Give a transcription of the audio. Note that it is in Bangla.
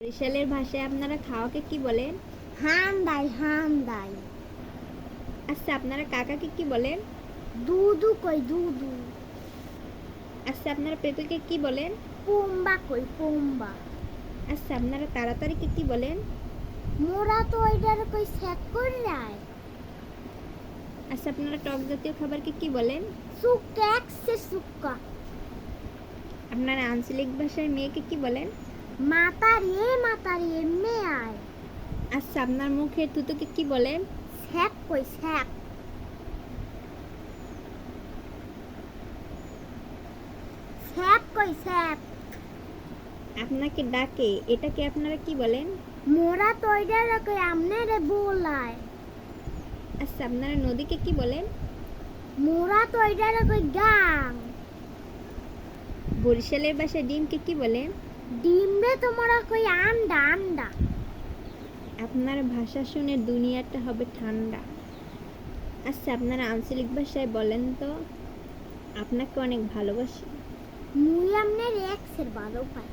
বরিশালের ভাষায় আপনারা খাওয়াকে কি বলেন? হাম দাই হাম দাই আচ্ছা আপনারা কাকাকে কি বলেন? দুদু কই দুদু। আচ্ছা আপনারা পেঁপেকে কি বলেন? পোম্বা কই পোম্বা। আচ্ছা আপনারা তাড়াতাড়িকে কি বলেন? মোরা তো ওইটার কই সেট করে যায় আচ্ছা আপনারা টক জাতীয় খাবারকে কি বলেন? সুক্কা একসে সুক্কা। আপনারা আঞ্চলিক ভাষায় মেয়েকে কি বলেন? মাতারি মাতারি এমনি আয়। আচ্ছা আপনার মুখের তুতোকে কি স্যাপ কই স্যাপ। স্যাপ কই স্যাপ। আপনাকে ডাকে এটাকে আপনারা কি বলেন? মোরা তো ওইটার কই আমনে রে বলায়। আচ্ছা আপনারা নদীকে কি বলেন? মোরা তো ওইটার কই গাং। বরিশালের ভাষায় ডিমকে কি বলেন ডিম রে তোমরা কই আন্ডা আন্ডা। আপনার ভাষা শুনে দুনিয়াটা হবে ঠান্ডা। আচ্ছা আপনারা আঞ্চলিক ভাষায় বলেন তো আপনাকে অনেক ভালোবাসি। মুই আমনের এক্সের ভালো পাই।